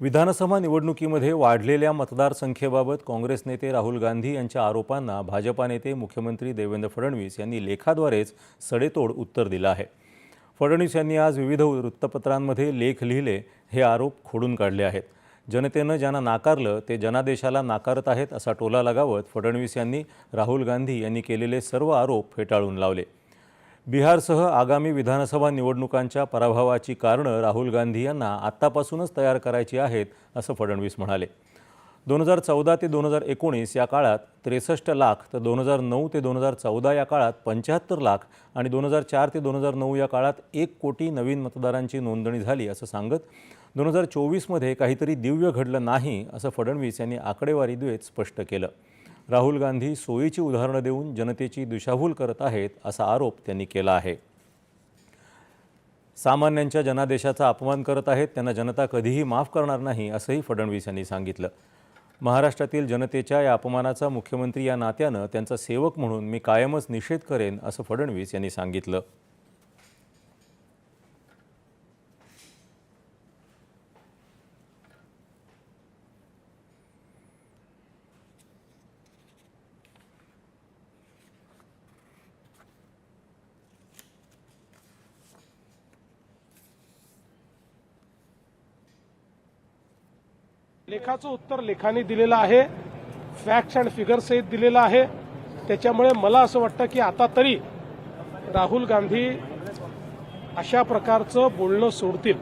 विधानसभा निवडणुकीमध्ये वाढलेल्या मतदारसंख्येबाबत काँग्रेस नेते राहुल गांधी यांच्या आरोपांना भाजपा नेते मुख्यमंत्री देवेंद्र फडणवीस यांनी लेखाद्वारेच सडेतोड उत्तर दिलं आहे. फडणवीस यांनी आज विविध वृत्तपत्रांमध्ये लेख लिहिले हे आरोप खोडून काढले आहेत. जनतेनं ज्यांना नाकारलं ते जनादेशाला नाकारत आहेत असा टोला लगावत फडणवीस यांनी राहुल गांधी यांनी केलेले सर्व आरोप फेटाळून लावले. बिहारसह आगामी विधानसभा निवडणुकांच्या पराभवाची कारणं राहुल गांधी यांना आत्तापासूनच तयार करायची आहेत असं फडणवीस म्हणाले. दोन हजार चौदा ते दोन हजार एकोणीस या काळात त्रेसष्ट लाख तर दोन हजार नऊ ते दोन हजार चौदा या काळात पंच्याहत्तर लाख आणि दोन हजार चार ते दोन हजार नऊ या काळात एक कोटी नवीन मतदारांची नोंदणी झाली असं सांगत दोन हजार चोवीसमध्ये काहीतरी दिव्य घडलं नाही असं फडणवीस यांनी आकडेवारी देत स्पष्ट केलं. राहुल गांधी सोयीची उदाहरणं देऊन जनतेची दिशाभूल करत आहेत असा आरोप त्यांनी केला आहे. सामान्यांच्या जनादेशाचा अपमान करत आहेत त्यांना जनता कधीही माफ करणार नाही असंही फडणवीस यांनी सांगितलं. महाराष्ट्रातील जनतेच्या या अपमानाचा मुख्यमंत्री या नात्यानं त्यांचा सेवक म्हणून मी कायमच निषेध करेन असं फडणवीस यांनी सांगितलं. लेखाचं उत्तर लेखाने दिलेलं आहे. फॅक्ट्स अँड फिगर सहित दिलेलं आहे. त्याच्यामुळे मला असं वाटतं की आता तरी राहुल गांधी अशा प्रकारचं बोलणं सोडतील.